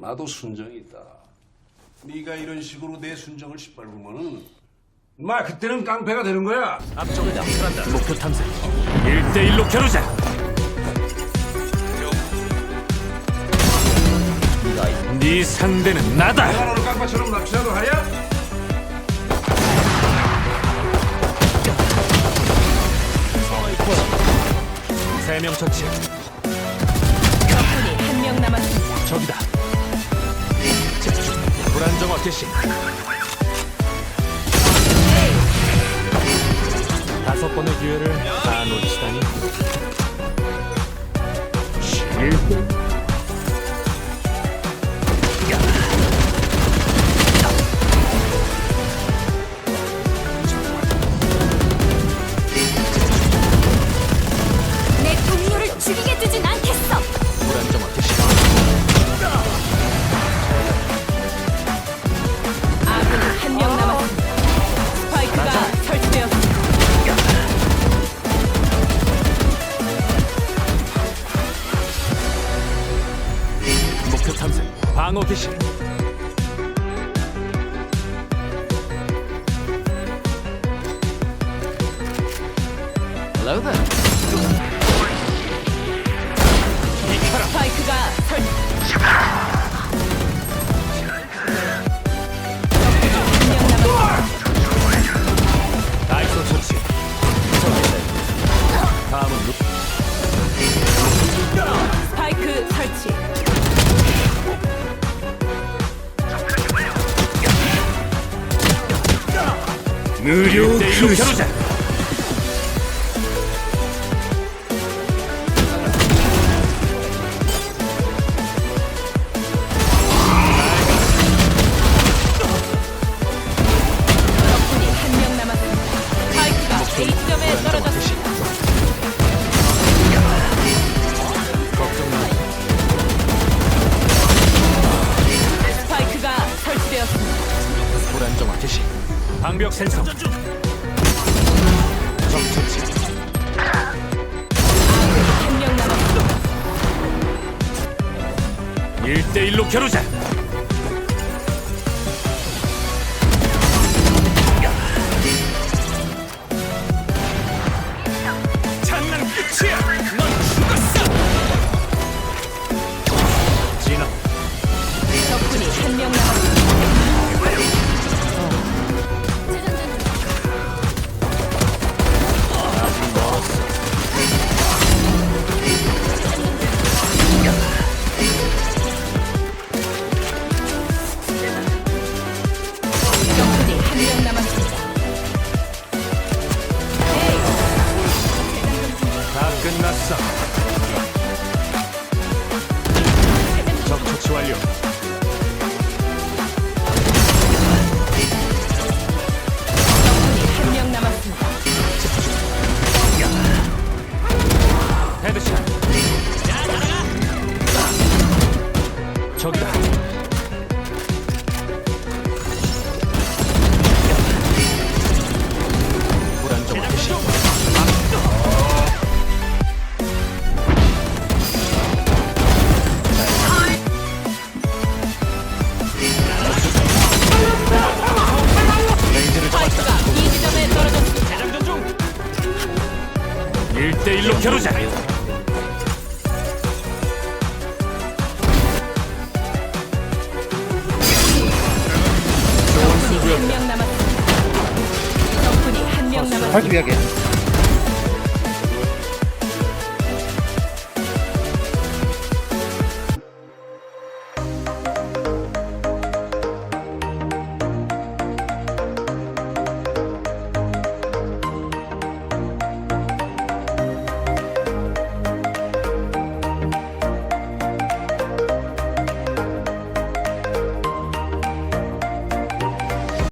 나도 순정이 있다. 네가 이런 식으로 내 순정을 짓밟으면은 마 그때는 깡패가 되는 거야. 앞쪽을 낙찰한다. 목표 탐색. 1대1로 겨루자. 네 상대는 나다. 너를 깡패처럼 납치라도 하냐? 세명 처치. 적군이 한 명 남았습니다. 적이다. 불안정화 개시. 다섯 번의 기회를 다 놓치다니. 방어 개시. 스파이크가. 다이소 처치. 다음은 루. 스파이크 설치. 었습니다. 불안정화 개시. 방벽 생성. 적 처치. 한명 남았습니다. 1대1로 겨루자. 다끝 대 1로 겨루자. 적군이 한명 남았습니다. 적군이 한명 남았습니다. 발키비하게